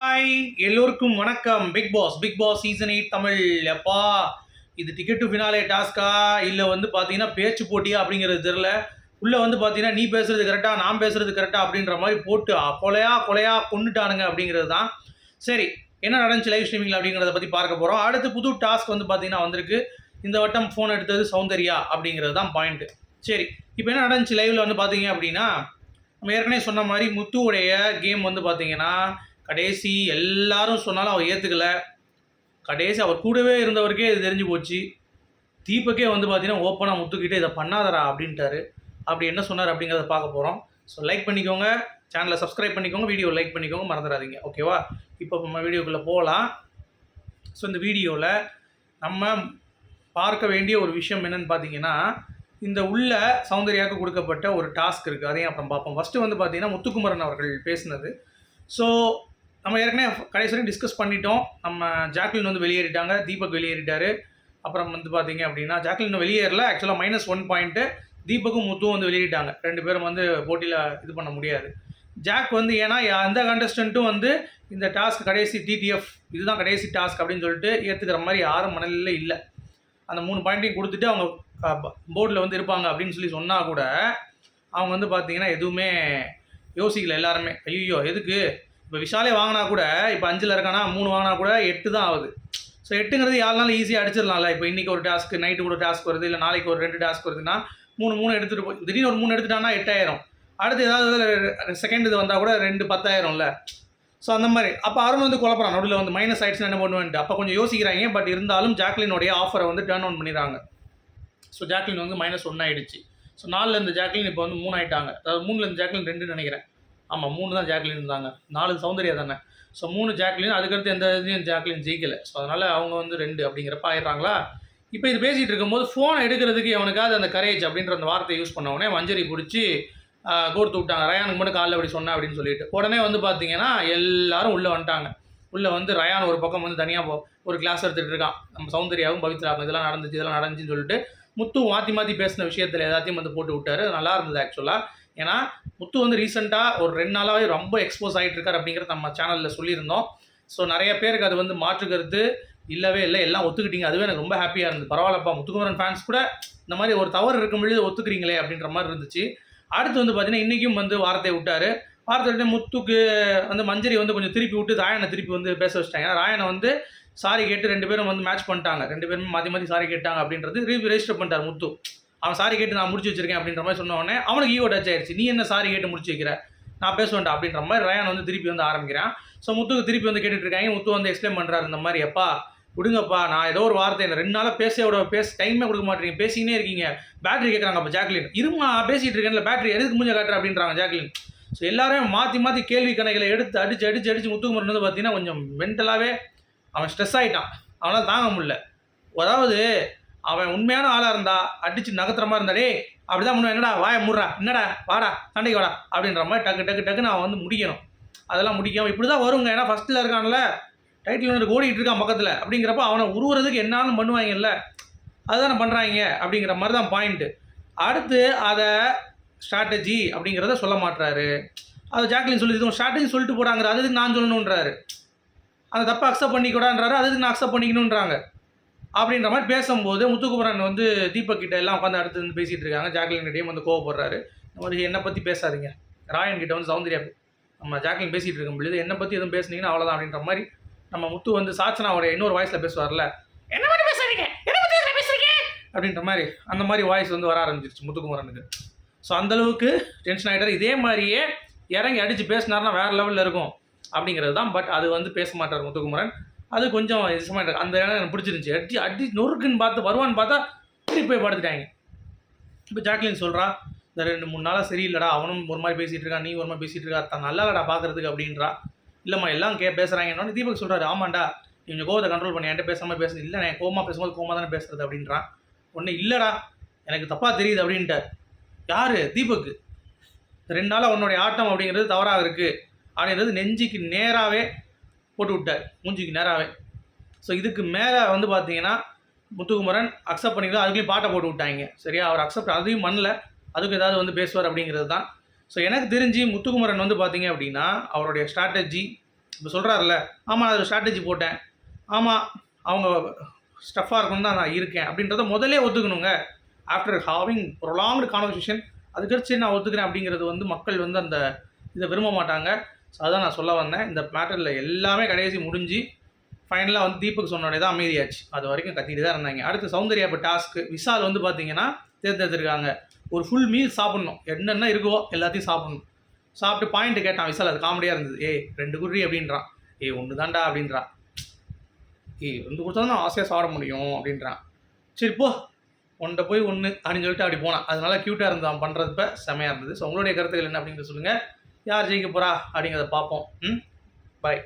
Hi எல்லோருக்கும் வணக்கம். Bigg Boss Bigg Boss season eight Tamil. எப்பா இது டிக்கெட் டு ஃபினாலே டாஸ்கா? இல்லை வந்து பார்த்தீங்கன்னா பேச்சு போட்டியா அப்படிங்கிறது தெரில உள்ளே வந்து பார்த்தீங்கன்னா நீ பேசுறது கரெக்டாக நான் பேசுறது கரெக்டாக அப்படின்ற மாதிரி போட்டு கொலையா கொலையா கொண்டுட்டானுங்க அப்படிங்கிறது தான். சரி என்ன நடந்துச்சு லைவ் ஸ்ட்ரீமிங் அப்படிங்கிறத பற்றி பார்க்க போகிறோம் அடுத்து புது டாஸ்க் வந்து பார்த்தீங்கன்னா வந்திருக்கு. இந்த வட்டம் ஃபோன் எடுத்தது சௌந்தர்யா அப்படிங்கிறது தான் பாயிண்ட்டு சரி இப்போ என்ன நடந்துச்சு லைவில் வந்து பார்த்தீங்க அப்படின்னா நம்ம ஏற்கனவே சொன்ன மாதிரி முத்துவுடைய கேம் வந்து பார்த்தீங்கன்னா கடைசி எல்லாரும் சொன்னாலும் அவர் ஏற்றுக்கலை கடைசி அவர் கூடவே இருந்தவருக்கே இது தெரிஞ்சு போச்சு. தீபக்கே வந்து பார்த்தீங்கன்னா ஓப்பனாக முத்துக்கிட்டு இதை பண்ணாதரா அப்படின்ட்டாரு. அப்படி என்ன சொன்னார் அப்படிங்கிறத பார்க்க போகிறோம் ஸோ லைக் பண்ணிக்கோங்க. சேனலை சப்ஸ்கிரைப் பண்ணிக்கோங்க. வீடியோ லைக் பண்ணிக்கோங்க. மறந்துடாதீங்க. ஓகேவா இப்போ நம்ம வீடியோக்குள்ளே போகலாம் ஸோ இந்த வீடியோவில் நம்ம பார்க்க வேண்டிய ஒரு விஷயம் என்னன்னு பார்த்தீங்கன்னா இந்த உள்ள சௌந்தர்யாவுக்கு கொடுக்கப்பட்ட ஒரு டாஸ்க் இருக்குது அதையும் அப்புறம் பார்ப்போம். ஃபஸ்ட்டு வந்து பார்த்தீங்கன்னா முத்துக்குமரன் அவர்கள் பேசினது. ஸோ நம்ம ஏற்கனவே கடைசி வரைக்கும் டிஸ்கஸ் பண்ணிட்டோம். நம்ம ஜாக்லின் வந்து வெளியேறிட்டாங்க. தீபக் வெளியேறிட்டாரு. அப்புறம் வந்து பார்த்தீங்க அப்படின்னா ஜாக்லின் வெளியேறல. ஆக்சுவலாக மைனஸ் ஒன் பாயிண்ட்டு தீபக்கும் முத்துவும் வந்து வெளியிட்டாங்க ரெண்டு பேரும் வந்து போட்டியில் இது பண்ண முடியாது. ஜாக் வந்து ஏன்னா எந்த கண்டஸ்டண்ட்டும் வந்து இந்த டாஸ்க் கடைசி டிடிஎஃப் இதுதான் கடைசி டாஸ்க் அப்படின்னு சொல்லிட்டு ஏற்றுக்கிற மாதிரி யாரும் மனநிலையில் இல்லை. அந்த மூணு பாயிண்ட்டையும் கொடுத்துட்டு அவங்க போர்டில் வந்து இருப்பாங்க அப்படின்னு சொல்லி சொன்னால் கூட அவங்க வந்து பார்த்தீங்கன்னா எதுவுமே யோசிக்கல எல்லாருமே. ஐயோ எதுக்கு? இப்போ விஷாலே வாங்கினா கூட இப்போ அஞ்சில் இருக்கானா மூணு வாங்கினா கூட எட்டு தான் ஆகுது. ஸோ எட்டுங்கிறது யாருனாலும் ஈஸியாக அடிச்சிடலாம்ல. இப்போ இன்றைக்கி ஒரு டாஸ்க் நைட்டு ஒரு டாஸ்க் வருது இல்லை நாளைக்கு ஒரு ரெண்டு டாஸ்க் வருதுன்னா மூணு மூணு எடுத்துகிட்டு போய் திடீர்னு ஒரு மூணு எடுத்துட்டான்னா எட்டாயிரம். அடுத்து ஏதாவது செகண்ட் இது வந்தால் கூட ரெண்டு பத்தாயிரம்ல. ஸோ அந்த மாதிரி. அப்போ அருண் வந்து குழப்பறான். நடுவில் வந்து மைனஸ் ஆயிடுச்சுன்னா என்ன பண்ணுவேன்ட்டு. அப்போ கொஞ்சம் யோசிக்கிறாங்க. பட் இருந்தாலும் ஜாக்லினுடைய ஆஃபரை வந்து டேர்ன் ஆன் பண்ணிடுறாங்க. ஸோ ஜாக்லின் வந்து மைனஸ் ஒன் ஆயிடுச்சு. ஸோ நாலுலேருந்து ஜாக்லின் இப்போ வந்து மூணு ஆயிட்டாங்க. அதாவது மூணுலேருந்து ஜாக்லின் ரெண்டு நினைக்கிறேன். ஆமாம் மூணு தான் ஜாக்லின் இருந்தாங்க. நாலு சௌந்தர்யா தானே. ஸோ மூணு ஜாக்லின் அதுக்கடுத்து எந்த இதுலையும் ஜாக்லின் ஜெயிக்கலை. ஸோ அதனால் அவங்க வந்து ரெண்டு அப்படிங்கிறப்ப ஆயிடுறாங்களா? இப்போ இது பேசிகிட்டு இருக்கும்போது ஃபோனை எடுக்கிறதுக்கு அவனுக்காவது அந்த கரேஜ் அப்படின்ற அந்த வார்த்தையை யூஸ் பண்ண உடனே மஞ்சரி பிடிச்சி கோர்த்து விட்டாங்க. ரயானுக்கு மட்டும் காலைல அப்படி சொன்னேன் அப்படின்னு சொல்லிட்டு. உடனே வந்து பார்த்தீங்கன்னா எல்லாரும் உள்ளே வந்துட்டாங்க. உள்ளே வந்து ரயான் ஒரு பக்கம் வந்து தனியாக ஒரு கிளாஸ் எடுத்துகிட்டு இருக்கான். நம்ம சௌந்தர்யாவும் பவித்ராவும் இதெல்லாம் நடந்துச்சு இதெல்லாம் நடந்துச்சுன்னு சொல்லிட்டு முத்து மாற்றி மாற்றி பேசின விஷயத்தில் எல்லாத்தையும் வந்து போட்டு விட்டாரு. நல்லா இருந்தது ஆக்சுவலாக ஏன்னா முத்து வந்து ரீசெண்டாக ஒரு ரெண்டு நாளாகவே ரொம்ப எக்ஸ்போஸ் ஆகிட்டு இருக்கார் அப்படிங்கிறத நம்ம சேனலில் சொல்லியிருந்தோம். ஸோ நிறைய பேருக்கு அது வந்து மாற்று கருத்து இல்லவே இல்லை. எல்லாம் ஒத்துக்கிட்டீங்க. அதுவே எனக்கு ரொம்ப ஹாப்பியாக இருந்தது. பரவாயில்லப்பா. முத்துக்குமரன் ஃபேன்ஸ் கூட இந்த மாதிரி ஒரு தவறு இருக்கும் பொழுது ஒத்துக்கிறீங்களே அப்படின்ற மாதிரி இருந்துச்சு. அடுத்து வந்து பார்த்தீங்கன்னா இன்றைக்கும் வந்து வார்த்தையை விட்டார். வார்த்தை விட்டு முத்துக்கு வந்து மஞ்சரி வந்து கொஞ்சம் திருப்பி விட்டு ராயனை திருப்பி வந்து பேச வச்சிட்டாங்க. ராயனை வந்து சாரி கேட்டு ரெண்டு பேரும் வந்து மேட்ச் பண்ணிட்டாங்க. ரெண்டு பேரும் மாற்றி மாற்றி சாரி கேட்டாங்க அப்படின்றது ரீ ரெஜிஸ்டர் பண்ணிட்டார் முத்து. அவன் சாரி கேட்டு நான் முடிச்சு வச்சிருக்கேன் அப்படின்ற மாதிரி சொன்ன உடனே அவனுக்கு ஈகோ டச் ஆயிடுச்சு நீ என்ன சாரி கேட்டு முடிச்சு வைக்கிற? நான் பேச வேண்டாம் அப்படின்ற மாதிரி ரயான் வந்து திருப்பி வந்து ஆரம்பிக்கிறான். ஸோ முத்துக்கு திருப்பி வந்து கேட்டுட்டு இருக்காங்க. முத்து வந்து எக்ஸ்பிளைன் பண்ணுறாரு இந்த மாதிரி எப்பா விடுங்கப்பா நான் ஏதோ ஒரு வார்த்தை என்ன ரெண்டு நாளாக பேச விட பேச டைமே கொடுக்க மாட்டேங்க பேசினே இருக்கீங்க. பேட்டரி கேட்குறாங்க அப்போ ஜாக்லின் இருமா பேசிகிட்டு இருக்கேன்ல பேட்டரி எதுக்கு முடிஞ்ச காட்டுற? அப்படின்றாங்க ஜாக்லின் ஸோ எல்லாரையும் மாற்றி மாற்றி கேள்வி கணக்கில் எடுத்து அடிச்சு அடிச்சு அடிச்சு முத்துக்குமரன் வந்து பார்த்தீங்கன்னா கொஞ்சம் மென்டலாகவே அவன் ஸ்ட்ரெஸ் ஆகிட்டான் அவனால் தாங்க முடியல. அதாவது அவன் உண்மையான ஆளாக இருந்தா அடிச்சு நகத்துறமா மாதிரி அப்படிதான் பண்ணுவேன் என்னடா வாய முடுறா என்னடா வாடா சண்டைக்கு வாடா அப்படின்ற மாதிரி டக்கு டக்கு டக்குன்னு அவன் வந்து முடிக்கணும். அதெல்லாம் முடிக்காம இப்படி தான் வருங்க. ஏன்னா ஃபஸ்ட்டில் இருக்கான்ல டைட்டில் வந்து ஓடிட்டு இருக்கான் பக்கத்தில். அப்படிங்கிறப்ப அவனை உருவுறதுக்கு என்னாலும் பண்ணுவாங்கல்ல அதுதானே பண்ணுறாங்க அப்படிங்கிற மாதிரி தான் பாயிண்ட்டு அடுத்து அதை ஸ்ட்ராட்டஜி அப்படிங்கிறத சொல்ல மாட்றாரு. அதை ஜாக்லின் சொல்லி இதுவும் ஸ்ட்ராட்டஜி சொல்லிட்டு போகிறாங்க அதுக்கு நான் சொல்லணுன்றாரு அந்த தப்பை அக்செப்ட் பண்ணிக்கூடான்றாரு அதுக்கு நான் அக்செப்ட் பண்ணிக்கணுன்றாங்க அப்படின்ற மாதிரி பேசும்போது முத்துக்குமரன் வந்து தீபக் கிட்ட எல்லாம் உட்காந்து அடுத்து வந்து பேசிகிட்டு இருக்காங்க. ஜாக்லின் கிட்டேயும் வந்து கோவப்படுறாரு. இந்த மாதிரி என்னை பற்றி பேசாதீங்க. ராயன் கிட்ட வந்து சௌந்தர்யா நம்ம ஜாக்லின் பேசிகிட்டு இருக்கும் பொழுது என்னை பற்றி எதுவும் பேசுனீங்கன்னா அவ்வளோதான் அப்படின்ற மாதிரி நம்ம முத்து வந்து சாச்சனாவோட இன்னொரு வாய்ஸில் பேசுவார்ல என்ன மாதிரி பேசாதீங்க. என்ன பற்றி பேசுறீங்க? அப்படின்ற மாதிரி அந்த மாதிரி வாய்ஸ் வந்து வர ஆரம்பிச்சிருச்சு முத்துக்குமரனுக்கு. ஸோ அந்தளவுக்கு டென்ஷன் ஆகிட்டார் இதே மாதிரியே இறங்கி அடித்து பேசினார்னா வேறு லெவலில் இருக்கும் அப்படிங்கிறது தான். பட் அது வந்து பேச மாட்டார் முத்துக்குமரன். அது கொஞ்சம் இஷ்டமாக அந்த இடம் எனக்கு பிடிச்சிருந்துச்சி. அடி அடி நொறுக்குன்னு பார்த்து வருவான்னு பார்த்தா திருப்பி போய் படுத்துட்டாங்க. இப்போ ஜாக்லின் சொல்கிறா இந்த ரெண்டு மூணு நாளாக சரியில்லடா. அவனும் ஒரு மாதிரி பேசிகிட்டு இருக்கான் நீ ஒரு மாதிரி பேசிகிட்டு இருக்கா. தான் நல்லாடா பார்க்குறதுக்கு அப்படின்றா. இல்லைம்மா எல்லாம் கே பேசுகிறாங்கன்னு தீபக் சொல்கிறாரு ஆமாண்டா நீ கொஞ்சம் கோவத்தை கண்ட்ரோல் பண்ணி. என்கிட்ட பேசாமல் பேசுறது இல்லை நான் கோமா பேசும்போது கோமா தானே பேசுறது அப்படின்றான் ஒன்று இல்லைடா. எனக்கு தப்பாக தெரியுது அப்படின்ட்டார். யார்? தீபக்கு? ரெண்டு நாளாக உன்னுடைய ஆட்டம் அப்படிங்கிறது தவறாக இருக்குது அப்படின்றது நெஞ்சுக்கு நேராகவே போட்டு விட்டார் மூஞ்சிக்கு நேராகவே ஸோ இதுக்கு மேலே வந்து பார்த்தீங்கன்னா முத்துக்குமரன் அக்செப்ட் பண்ணிக்கலாம் அதுக்குள்ளேயும் பாட்டை போட்டு விட்டாங்க. சரியா? அவர் அக்செப்ட் அதையும் பண்ணல. அதுக்கு ஏதாவது வந்து பேசுவார் அப்படிங்கிறது தான். ஸோ எனக்கு தெரிஞ்சு முத்துக்குமரன் வந்து பார்த்தீங்க அப்படின்னா அவருடைய ஸ்ட்ராட்டஜி இப்போ சொல்கிறாருல்ல ஆமாம் நான் ஸ்ட்ராட்டஜி போட்டேன். ஆமாம் அவங்க ஸ்டஃப்பாக இருக்கணும் தான் நான் இருக்கேன். அப்படின்றத முதலே ஒத்துக்கணுங்க. ஆஃப்டர் ஹாவிங் ப்ரொலாங்டு கான்வர்சேஷன் அதுக்கடுத்து நான் ஒத்துக்கிறேன் அப்படிங்கிறது வந்து மக்கள் வந்து அந்த இதை விரும்ப மாட்டாங்க. ஸோ அதான் நான் சொல்ல வந்தேன். இந்த மேட்டரில் எல்லாமே கடைசி முடிஞ்சு ஃபைனலாக வந்து தீபக் சொன்னோடனே தான் அமைதியாச்சு. அது வரைக்கும் கத்திட்டு தான் இருந்தாங்க. அடுத்து சௌந்தர்யா இப்போ டாஸ்க்கு விசால் வந்து பார்த்தீங்கன்னா தேர்ந்தெடுத்திருக்காங்க. ஒரு ஃபுல் மீல் சாப்பிட்ணும். என்னென்ன இருக்கோ எல்லாத்தையும் சாப்பிட்ணும். சாப்பிட்டு பாயிண்ட் கேட்டான் விசால். அது காமெடியாக இருந்தது. ஏய் ரெண்டு குருடி அப்படின்றான். ஏய் ஒன்று தாண்டா அப்படின்றான். ஏய் ரெண்டு கொடுத்தா தான் ஆசையாக சாப்பிட முடியும் அப்படின்றான். சரி போ. ஒன்றை போய் ஒன்று அப்படின்னு சொல்லிட்டு அப்படி போனான். அதனால க்யூட்டாக இருந்தான். பண்ணுறதுப்ப செமையாக இருந்தது. ஸோ உங்களுடைய கருத்துக்கள் என்ன அப்படின்னு சொல்லுங்கள் யார் ஜெயிக்க போகிறா அப்படிங்கிறத பார்ப்போம். ம்? பாய்